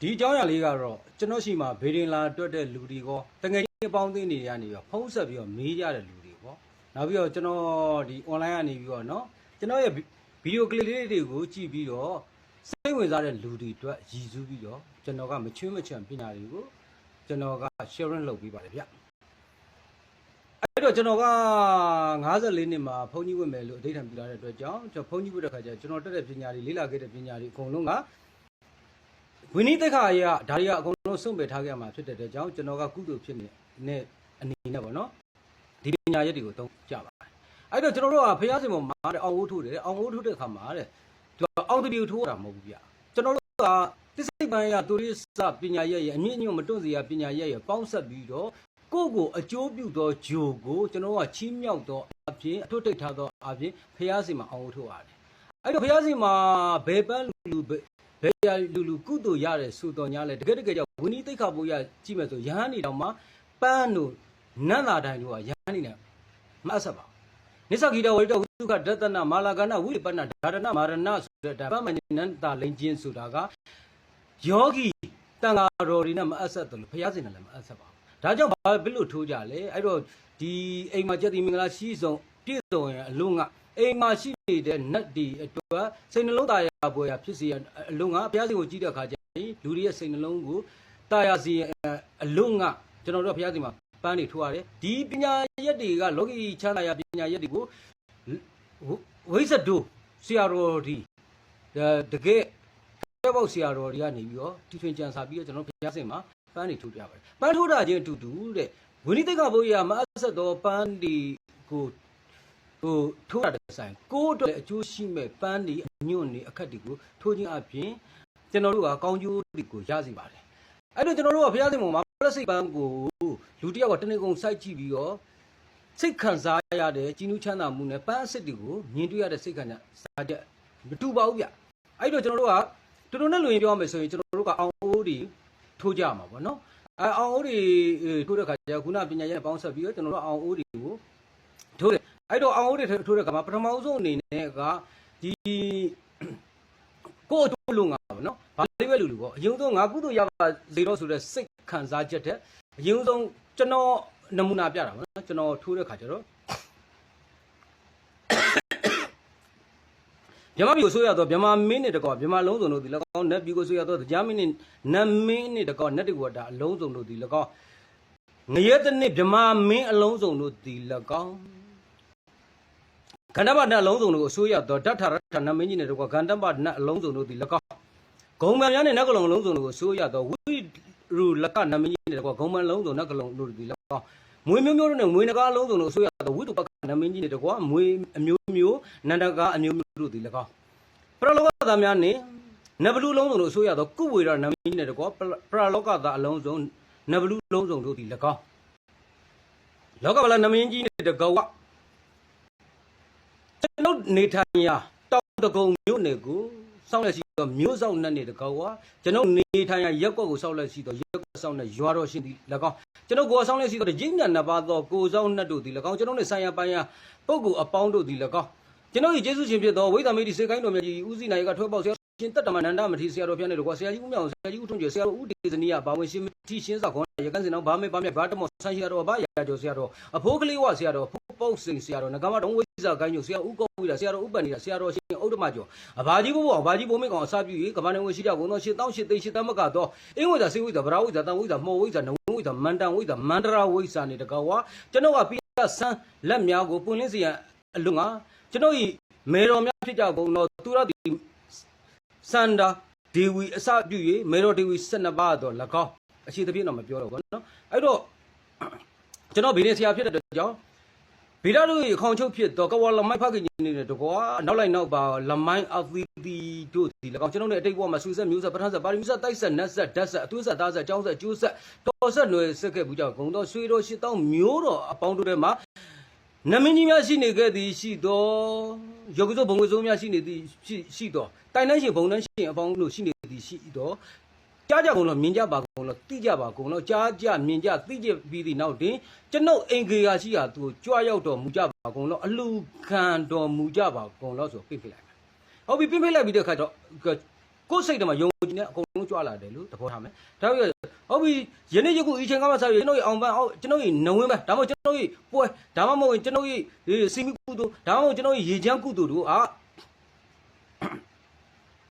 ဒီအကြောင်းအရာလေးကတော့ကျွန်တော်ရှိမှဘေဒင်လာတွက်တဲ့လူတွေကောတငယ်ချင်းအပေါင်းအသင်းတွေကနေပြီးတော့ဖုံးဆက်ပြီးတော့မေးကြတဲ့လူတွေပေါ့နောက်ပြီးတော့ကျွန်တော်ဒီ online ကနေပြီးတော့เนาะကျွန်တော်ရဲ့ဗီဒီယိုကလစ်လေးတွေကိုကြည့်ပြီးတော့စိတ်ဝင်စားတဲ့လူတွေအတွက်ရည်စူးပြီးတော့ကျွန်တော်ကမချွင်းမချွန်ပညာတွေကိုကျွန်တော်က sharing လုပ်ပေးပါတယ်ဗျအဲ့တော့ကျွန်တော်က54နှစ်မှာဘုန်းကြီးဝင်မယ်လို့အဓိဋ္ဌာန်ပြုလာတဲ့အတွက်ကြောင့်ကျွန်တော်ဘုန်းကြီးဝတ်တဲ့ခါကျကျွန်တော်တက်တဲ့ပညာတွေလေ့လာခဲ့တဲ့ပညာတွေအကုန်လုံးက ဝိနည်းသက်ခါအရာဒါတွေကအကုန်လုံးစွန့်ပယ်ထားခဲ့မှာဖြစ်တဲ့အတွက်ကြောင့်ကျွန်တော်ကကုသိုလ်ဖြစ်နေတဲ့အနေနဲ့ပေါ့နော်ဒီပညာရက်တွေကိုသုံးကြပါတယ်အဲ့တော့ကျွန်တော်တို့ကဖျားစင်ပေါ်မှာတဲ့အောင်ဝိုးထိုးတယ်အောင်ဝိုးထိုးတဲ့ခါမှာတဲ့သူကအောင်တပြူထိုးတာမဟုတ်ဘူးဗျကျွန်တော်တို့ကသစ္စိတ်ပန်းရတူရိစပညာရက်ရဲ့အမြင့်အညွတ်မတွန့်စီရပညာရက်ရဲ့ပေါင်းဆက်ပြီးတော့ကိုယ့်ကိုအကျိုးပြုသောဂျိုကိုကျွန်တော်ကချီးမြှောက်သောအဖြစ်အထွတ်တိတ်ထားသောအဖြစ်ဖျားစင်မှာအောင်ဝိုးထိုးရတယ်အဲ့တော့ဖျားစင်မှာဘယ်ပန်းလူလူ ဘယ်ဘယ်ရလူလူကုသိုလ်ရတယ်ဆိုတော်ညာလဲတကယ်တကယ်ကြောင့်ဝိနည်းသိက္ခာပုရကြည့်မယ်ဆိုရဟန်းနေတော့မှပန်းတို့နတ်လာတိုင်းတို့ကရဟန်းနေတယ်မအပ်ဆက်ပါနိစ္စဂီတဝိတဝိသုခဒတနာမာလာကနာဝိပဏဒါရဏမာရဏဆိုတဲ့ဒါပမနန္တာလိန်ချင်းဆိုတာကယောဂီတန်ဃာတော်တွေနဲ့မအပ်ဆက်တယ်လို့ဘုရားရှင်နဲ့လည်းမအပ်ဆက်ပါဘူးဒါကြောင့်ဘာဖြစ်လို့ထိုးကြလဲအဲ့တော့ဒီအိမ်မှာကျက်တီမင်္ဂလာရှိဆုံးပြည့်စုံရင်အလုံးက အိမ်မှာရှိနေတဲ့နတ်ဒီအတွက်စိတ်နှလုံးသားရပွဲရဖြစ်စီအလုံးကဘုရားရှင်ကိုကြည့်တဲ့အခါကျရင်လူတွေရဲ့စိတ်နှလုံးကိုတာယာစီအလုံးကကျွန်တော်တို့ဘုရားရှင်မှာပန်းနေထိုးရတယ်ဒီပညာရက်တွေကလောကီချမ်းသာရပညာရက်တွေကိုဝိဇ္ဇဒုဆရာတော်ဒီတကယ်တဲ့ဘောက်ဆရာတော်တွေကနေပြီးတော့တီထွင်ကြံစာပြီးတော့ကျွန်တော်ဘုရားရှင်မှာပန်းနေထိုးကြပါတယ်ပန်းထိုးတာချင်းအတူတူတဲ့ဝိနည်းတိတ်ကဘုရားမအဆက်တော်ပန်းဒီကို ဟိုထိုးတာတဲ့ဆိုင်ကိုယ်အတွက်လည်းအကျိုးရှိမဲ့ပန်းဒီအညွန့်နေအခက်တွေကိုထိုးခြင်းအပြင်ကျွန်တော်တို့ကကောင်းကျိုးတွေကိုရစီပါတယ်အဲ့တော့ကျွန်တော်တို့ကဘုရားရှင်မှာပလက်စိတ်ပန်းကိုလူတစ်ယောက်ကတနေ့ကုန်စိုက်ကြည့်ပြီးတော့စိတ်ခံစားရတဲ့ကြီးနူးချမ်းသာမှုနဲ့ပန်းအစစ်တွေကိုမြင်တွေ့ရတဲ့စိတ်ခံစားချက်မတူပါဘူးဗျအဲ့တော့ကျွန်တော်တို့ကတူတူနဲ့လူရင်ပြောရမယ်ဆိုရင်ကျွန်တော်တို့ကအောင်အိုးတွေထိုးကြမှာပေါ့နော်အဲအောင်အိုးတွေထိုးတဲ့ခါကျခုနပညာရဲ့ပေါင်းဆက်ပြီးတော့ကျွန်တော်တို့အောင်အိုးတွေကိုထိုးတယ် အဲ့တော့အောင်အိုးတွေထိုးတဲ့ခါမှာပထမဆုံးအနေနဲ့ကဒီကိုယ်တို့လုံငါပေါ့နော်ဘာလေးပဲလူလူပေါ့အရင်ဆုံးငါကုသိုလ်ရပါစေတော့ဆိုတဲ့စိတ်ခံစားချက်တဲ့အရင်ဆုံးကျွန်တော်နမူနာပြတာပေါ့နော်ကျွန်တော်ထိုးတဲ့ခါကျတော့မြမပြည်ကိုဆိုရတော့မြမမင်းနဲ့တကောမြမလုံးစုံတို့ဒီ၎င်းနတ်ပြည်ကိုဆိုရတော့ကြားမင်းနဲ့နတ်မင်းနဲ့တကောနတ်တွေကဒါအလုံးစုံတို့ဒီ၎င်းငရဲတနစ်မြမမင်းအလုံးစုံတို့ဒီ၎င်း ခန္ဓာပနတ်အလုံးစုံတို့ကိုဆိုရတော့ဓာတ်ထရထနတ်မင်းကြီးနဲ့တကောခန္ဓာပနတ်အလုံးစုံတို့ဒီ၎င်းဂုံမံများနဲ့နတ်ကလုံးအလုံးစုံတို့ကိုဆိုရတော့ဝိရူလကနတ်မင်းကြီးနဲ့တကောဂုံမံလုံးစုံနတ်ကလုံးတို့ဒီ၎င်းမွေမျိုးမျိုးတို့နဲ့မွေနဂါအလုံးစုံတို့ဆိုရတော့ဝိတုပကနတ်မင်းကြီးနဲ့တကောမွေအမျိုးမျိုးနန္ဒကာအမျိုးမျိုးတို့ဒီ၎င်းပရလောကသားများနဲ့နဗလူလုံးစုံတို့အစိုးရသောကုဝေရနမင်းနဲ့တကောပရလောကသားအလုံးစုံနဗလူလုံးစုံတို့သည်၎င်းလောကဗလာနမင်းကြီးနဲ့တကောက ကျွန်ုပ်နေထိုင်ရာတောင်တကုံမြို့နယ်ကိုစောင့်လက်ရှိသောမြို့ဆောင်နဲ့တကောကကျွန်ုပ်နေထိုင်ရာရက်ကွက်ကိုစောင့်လက်ရှိသောရက်ကွက်ဆောင်နဲ့ရွာတော်ရှင်သည်၎င်းကျွန်ုပ်ကိုစောင့်လက်ရှိသောရင်းမြတ်နှစ်ပါးသောကိုဆောင်နှတ်တို့သည်၎င်းကျွန်ုပ်နဲ့ဆိုင်ရာပိုင်းရာပုဂ္ဂိုလ်အပေါင်းတို့သည်၎င်းကျွန်တော်ဤကျေးဇူးရှင်ဖြစ်သောဝိသမီဒီစေကိုင်းတော်မြတ်ကြီးဦးစီးနိုင်ကထွဲပေါက်ဆရာ ရှင်တတ္တမနန္ဒမထေရဆရာတော်ဖျက်နေတော့ကွာဆရာကြီးဦးမြောင်ဆရာကြီးဦးထွန်းကျော်ဆရာတော်ဦးဒေဇနီယဘာဝင်ရှင်မတိရှင်စာခွန်ရကန်စင်တော်ဘာမေဘာမြဘာတမောဆန်းဆရာတော်ဘာရာကျော်ဆရာတော်အဖိုးကလေးဝဆရာတော်ဖုတ်ပုတ်စင်ဆရာတော်ငကမတော်ဝိဇာကိုင်းကျော်ဆရာဦးကောဝိရာဆရာတော်ဥပ္ပန္နိဆရာတော်ရှင်ဥဒ္ဓမကျော်အဘာကြီးဘိုးဘောအဘာကြီးဘိုးမေကောင်အစပြု၍ကမ္ဘာနေဝင်ရှိကြဘုံတော်ရှင်းတောင်းရှင်းသိရှင်းတမကတော့အင်းဝိဇာစေဝိဇာဗရာဝိဇာတန်ဝိဇာမောဝိဇာနဝဝိဇာမန္တန်ဝိဇာမန္တရာဝိဇာနေတကောဝကျွန်တော်ကပိဆန်းလက်များကိုပွင့်လင်းစီရန်အလွန်ကကျွန်တော်ဤမေတော်များဖြစ်ကြကုန်တော့သူရသည် စန္ဒာဒေဝီအစပြု၍မေတော်ဒေဝီ12ပါးတော့၎င်းအရှိသဖြင့်တော့မပြောတော့ဘူးเนาะအဲ့တော့ကျွန်တော်ဗီဒီဆရာဖြစ်တဲ့အတွက်ကြောင့်ဗီဒတို့ရေခေါင်ချုပ်ဖြစ်တော့ကဝလမိုက်ဖခင်ကြီးနေတဲ့တကွာနောက်လိုက်နောက်ပါလမိုင်းအသီတီတို့ဒီ၎င်းကျွန်တော်တို့အတိတ်ဘဝမှာဆူဆက်မျိုးဆက်ပထမဆက်ပါရမီဆက်တိုက်ဆက်နတ်ဆက်ဓာတ်ဆက်အသွေးဆက်သားဆက်ကြောင်းဆက်ကျိုးဆက်တော်ဆက်ຫນွယ်ဆက်ခဲ့ဘူးကြောင့်ဂုံတော်ရွှေတော်ရှစ်တောင်းမျိုးတော်အပေါင်းတို့ထဲမှာ နမင်းကြီးများရှိနေခဲ့သည်ရှိတော်ယောဂိသောဘုံဝေဆိုးများရှိနေသည်ရှိရှိတော်တိုင်တန်းရှင်ဘုံတန်းရှင်အပေါင်းတို့ရှိနေသည်ရှိတော်ကြားကြကုန်လို့မြင်ကြပါကုန်လို့သိကြပါကုန်လို့ကြားကြမြင်ကြသိကြပြီးသည့်နောက်တွင်ကျွန်ုပ်အင်္ဂေယာရှိရာသူကိုကြွားရောက်တော်မူကြပါကုန်လို့အလူခံတော်မူကြပါကုန်လို့ဆိုပြိဖိလိုက်မယ်ဟုတ်ပြီပြိဖိလိုက်ပြီးတဲ့အခါတော့ ကိုယ်စိတ်ထဲမှာယုံကြည်နေအကုန်လုံးကြွလာတယ်လို့သဘောထားမယ်ဒါပေမဲ့ဟုတ်ပြီယနေ့ယခုအချိန်ကမှဆက်ပြီးကျွန်တော်ရဲ့အောင်ပန်းအောင်ကျွန်တော်ရဲ့နဝင်းပဲဒါမှမဟုတ်ကျွန်တော်ရဲ့ပွဲဒါမှမဟုတ်ကျွန်တော်ရဲ့စီမီကုသိုလ်ဒါမှမဟုတ်ကျွန်တော်ရဲ့ရေချမ်းကုသိုလ်တို့အာ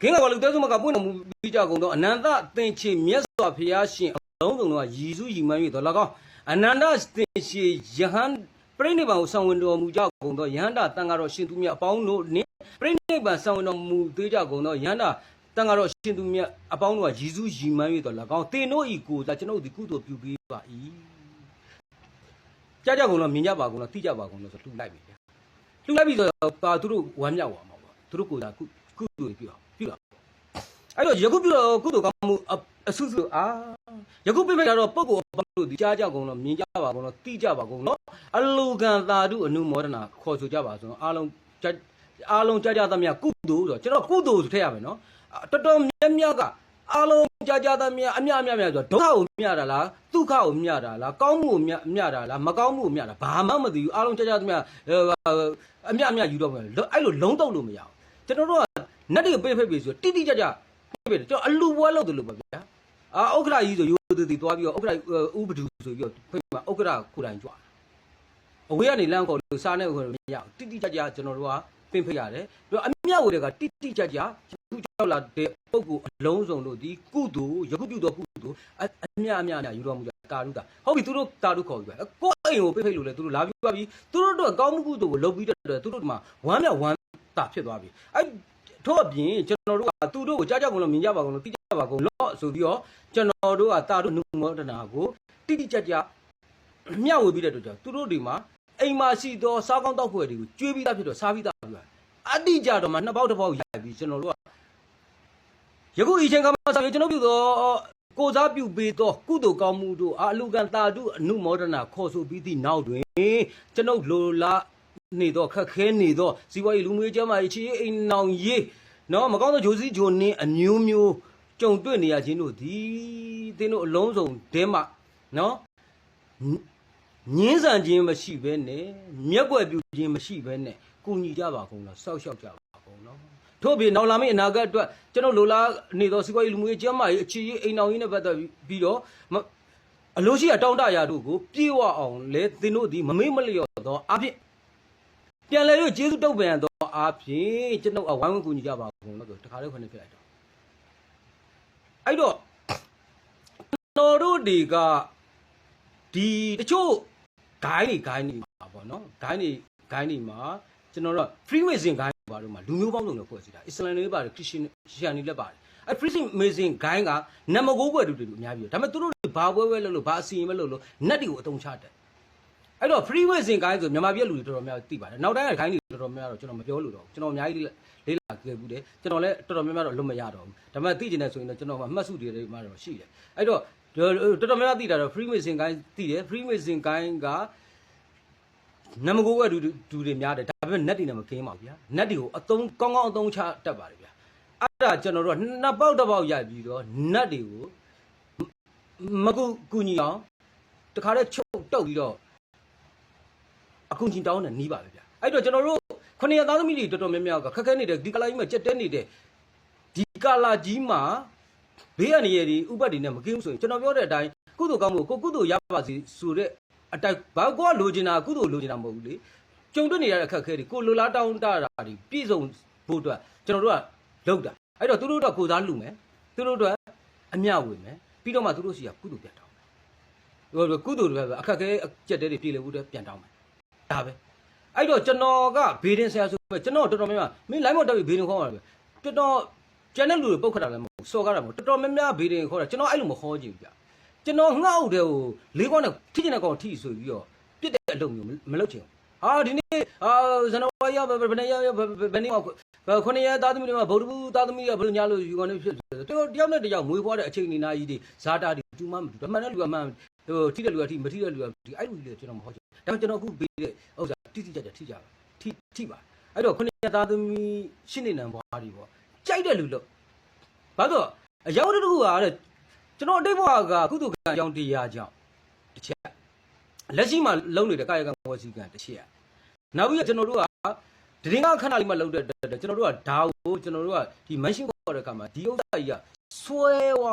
ခင်းကလူတဲစုမကပွင့်တော်မူပြီးကြကုန်တော့အနန္တသင်္ချေမြတ်စွာဘုရားရှင်အလုံးစုံတော့ရည်စုရည်မှန်း၍တော်၎င်းအနန္တသင်္ချေယဟန်ပြိဋိဘံကိုဆောင်ဝင်တော်မူကြကုန်သောယဟန္တာတန်ဃာတော်ရှင်သူမြတ်အပေါင်းတို့နှင့်ပြိဋိဘံဆောင်ဝင်တော်မူသေးကြကုန်သောယဟန္တာ တန်ဃာတော်ရှင်သူမြတ်အပေါင်းတို့ကရည်စုရည်မှန်း၍တော်၎င်းတင်တို့ဤကိုသာကျွန်ုပ်ဒီကုသိုလ်ပြုပေးပါ၏ကြားကြကုန်တော့မြင်ကြပါကုန်တော့သိကြပါကုန်တော့ဆိုလှူလိုက်ပြီဗျာလှူလိုက်ပြီဆိုတော့ပါသူတို့ဝမ်းမြောက်သွားမှာပေါ့သူတို့ကိုယ်သာကုကုသိုလ်ပြုအောင်ပြုတာအဲ့တော့ယခုပြုတော့ကုသိုလ်ကောင်းမှုအအဆုစုအာယခုပြပြတော့ပုဂ္ဂိုလ်အပေါင်းတို့ဒီကြားကြကုန်တော့မြင်ကြပါကုန်တော့သိကြပါကုန်တော့အလူကံသာဓုအနုမောဒနာခေါ်ဆိုကြပါဆိုတော့အားလုံးကြားအားလုံးကြားကြသမျှကုသိုလ်ဆိုတော့ကျွန်တော်ကုသိုလ်ဆိုထည့်ရမယ်နော် တော်တော်များများကအားလုံးကြားကြသမျှအမြအမြအမြဆိုတော့ဒုက္ခကိုမြတာလားဒုက္ခကိုမြတာလားကောင်းမှုကိုမြမြတာလားမကောင်းမှုကိုမြတာဘာမှမသိဘူးအားလုံးကြားကြသမျှအမြအမြယူတော့မယ်အဲ့လိုလုံးတော့လို့မရဘူးကျွန်တော်တို့ကနတ်တွေပိတ်ဖိတ်ပြီဆိုတိတိကျကျပြတယ်ကျွန်တော်အလူပွဲလုပ်တယ်လို့ပါဗျာအာဥက္ခရာကြီးဆိုရိုးသေးသေးသွားပြီးတော့ဥက္ခရာဥပဒူဆိုပြီးတော့ဖိတ်မှာဥက္ခရာကိုယ်တိုင်ကြွားအဝေးကနေလမ်းခေါ်လို့စားနေခေါ်လို့မရဘူးတိတိကျကျကျွန်တော်တို့ကပင်ဖိတ်ရတယ်ပြီးတော့အမြဝေတွေကတိတိကျကျ ခုကြောက်လာတဲ့ပုံကိုအလုံးစုံလို့ဒီကုသိုလ်ယခုပြုတော်ကုသိုလ်အအမြအမြအမြယူတော်မူကြတာရုတာဟုတ်ပြီသူတို့တာရုခေါ်ပြီးပဲကိုယ်အိမ်ကိုပိတ်ဖိတ်လို့လေသူတို့လာပြီးသွားပြီးသူတို့တော့ကောင်းမှုကုသိုလ်ကိုလုပ်ပြီးတော့သူတို့ဒီမှာဝမ်းမြဝမ်းတာဖြစ်သွားပြီအဲ့ထို့အပြင်ကျွန်တော်တို့ကသူတို့ကိုကြားကြကုန်လို့မြင်ကြပါကုန်လို့သိကြပါကုန်လို့ဆိုပြီးတော့ကျွန်တော်တို့ကတာတို့နုမောဒနာကိုတိတိကျကျမျှဝေပြီးတဲ့အတွက်ကြောင့်သူတို့ဒီမှာအိမ်မှာရှိသောစားကောင်းတောက်ဖွဲ့တွေကိုကျွေးပြီးသားဖြစ်တော့စားပြီးသားပြအတိကြတော့မှနှစ်ပေါက်တစ်ပေါက်ရိုက်ပြီးကျွန်တော်တို့က ယခုအချိန်ကမှဆိုရင်ကျွန်တော်ပြုသောကိုစားပြုပေးသောကုသိုလ်ကောင်းမှုတို့အာလူကံတာတုအနုမောဒနာခေါ်ဆိုပြီးသည့်နောက်တွင်ကျွန်ုပ်လိုလားနေတော့ခက်ခဲနေတော့ဇီဝရေးလူမျိုးကျမ်းမာရေးချီးအိမ်နောင်ရေးနော်မကောင်းသောဂျိုစီဂျိုနင်းအမျိုးမျိုးကြုံတွေ့နေရခြင်းတို့သည်သင်တို့အလုံးစုံတဲမှနော်ငင်းဆန်ခြင်းမရှိဘဲနဲ့မျက်ွယ်ပြုခြင်းမရှိဘဲနဲ့ကုညီကြပါကုန်လားစောက်ရှောက်ကြပါ ကုန်နော်ထို့ပြင်နောက်လာမယ့်အနာဂတ်အတွက်ကျွန်တော်လိုလားနေသောစီးပွားရေးလူမှုရေးကျမ်းမာရေးအခြေရေးအိမ်အောင်ရေးနဲ့ပတ်သက်ပြီးတော့အလို့ရှိရတောင်းတရာတို့ကိုပြေဝအောင်လဲသင်တို့ဒီမမေ့မလျော့သောအဖြစ်ပြန်လဲရကျေးဇူးတုတ်ပန်သောအဖြစ်ကျွန်တော်အဝိုင်းဝန်းကူညီကြပါကုန်လို့ဆိုတခါလေးခွနဲ့ဖြစ်လိုက်တော့အဲ့တော့ကျွန်တော်တို့တွေကဒီတချို့ဂိုင်းတွေဂိုင်းတွေမှာပေါ့နော်ဂိုင်းတွေဂိုင်းတွေမှာကျွန်တော်တို့ free mason ဂိုင်း ဘာလို့မှာလူမျိုးပေါင်းစုံနဲ့ဖွဲ့စည်းတာအစ္စလမ်တွေပါတယ်ခရစ်ယာန်ရှီယာနီလည်းပါတယ်အဲ free mason ဂိုင်းကနမကိုးဘွယ်တူတူအများကြီးဒါပေမဲ့သူတို့ဘာပွဲပွဲလုပ်လို့ဘာအစီရင်ပဲလုပ်လို့နတ်တွေကိုအတုံးချတယ်အဲ့တော့ free mason ဂိုင်းဆိုမြန်မာပြည်လူတွေတော်တော်များသိပါတယ်နောက်တိုင်းကဂိုင်းတွေတော်တော်များတော့ကျွန်တော်မပြောလို့တော့ကျွန်တော်အများကြီးလေးလာခဲ့ဘူးတယ်ကျွန်တော်လည်းတော်တော်များများတော့လွတ်မရတော့ဘူးဒါပေမဲ့သိကျင်တယ်ဆိုရင်တော့ကျွန်တော်မှမှတ်စုတွေတွေမှတော့ရှိတယ်အဲ့တော့တော်တော်များများသိတာတော့ free mason ဂိုင်းသိတယ် free mason ဂိုင်းက နမကိုကဒူဒူတွေများတယ်ဒါပေမဲ့ net တွေနဲ့မကင်းပါဘူးဗျာ net တွေကိုအသုံးကောင်းကောင်းအသုံးချတတ်ပါတယ်ဗျာအဲ့ဒါကျွန်တော်တို့ကနှစ်ပေါက်တစ်ပေါက်ရိုက်ပြီးတော့ net တွေကိုမကူကူညီအောင်တခါတည်းချုပ်တုတ်ပြီးတော့အကူချင်းတောင်းတယ်နီးပါပဲဗျာအဲ့တော့ကျွန်တော်တို့ခုနှစ်ရသားသမီးတွေတော်တော်များများကခက်ခဲနေတဲ့ဒီကလာကြီးမှာကြက်တဲနေတဲ့ဒီကလာကြီးမှာဘေးရနေရည်ဥပတ်တွေနဲ့မကင်းဘူးဆိုရင်ကျွန်တော်ပြောတဲ့အတိုင်းကုသိုလ်ကောင်းမှုကိုကုသိုလ်ရပါစီဆိုတဲ့ အတိုက်ဘာကောလိုချင်တာကုသိုလ်လိုချင်တာမဟုတ်ဘူးလေကြုံတွေ့နေရတဲ့အခက်အခဲတွေကိုလိုလားတောင်းတတာတွေပြည့်စုံဖို့အတွက်ကျွန်တော်တို့ကလုပ်တာအဲ့တော့သူတို့တော့ကိုစားလူမယ်သူတို့တော့အမျှဝေမယ်ပြီးတော့မှသူတို့စီကကုသိုလ်ပြန်တောင်းမယ်ဟိုကုသိုလ်တွေပဲအခက်အခဲအကျက်တဲတွေပြေလည်ဖို့အတွက်ပြန်တောင်းမယ်ဒါပဲအဲ့တော့ကျွန်တော်ကဘေးရင်ဆရာဆိုပဲကျွန်တော်တော်တော်များများမင်း line မတက်ပြီးဘေးရင်ခေါ်ရတယ်ပဲတော်တော်ကျန်တဲ့လူတွေပုတ်ခတ်တာလည်းမဟုတ်စော်ကားတာမဟုတ်တော်တော်များများဘေးရင်ခေါ်တာကျွန်တော်အဲ့လိုမခေါ်ကြည့်ဘူးဗျ ကျွန်တော်ငှောက်တဲ့ဟိုလေးကောင်းနဲ့ထိကျင်တဲ့ကောင်ထိဆိုပြီးတော့ပြစ်တဲ့အလုပ်မျိုးမလုပ်ချင်ဘူးဟာဒီနေ့အာဇန်နဝါရီဘယ်နဲ့ရဘယ်နေ့မှခုနှစ်ရက်သားသမီးတွေမှာဗုဒ္ဓဘူးသားသမီးကဘယ်လိုညာလို့ယူကနေဖြစ်တယ်တယောက်နဲ့တယောက်မွေးဖွားတဲ့အချိန်နေနာကြီးတွေဇာတာတွေတူမှမတူမှန်တဲ့လူကမှန်ဟိုထိတဲ့လူကထိမထိတဲ့လူကဒီအဲ့လိုကြီးကျွန်တော်မဟုတ်ချင်ဒါပေမဲ့ကျွန်တော်အခုပေးတဲ့ဥစ္စာတိတိကျကျထိကြပါထိထိပါအဲ့တော့ခုနှစ်ရက်သားသမီးရှင်းနေနံဘွားတွေပေါ့ကြိုက်တဲ့လူလို့ဘာလို့အရောက်တကူကတဲ့ ကျွန်တော်အတိတ်ဘဝကကုသကံအကြောင်းတရားကြောင့်တစ်ချက်လက်ရှိမှာလုံနေတဲ့ကာယကံဝစီကံတစ်ချက်နောက်ပြီးကျွန်တော်တို့ကတရင်ကခဏလေးမှလုံတဲ့ကျွန်တော်တို့ကဓာတ်ကိုကျွန်တော်တို့ကဒီ mention တဲ့အခါမှာဒီဥစ္စာကြီးကဆွဲဝ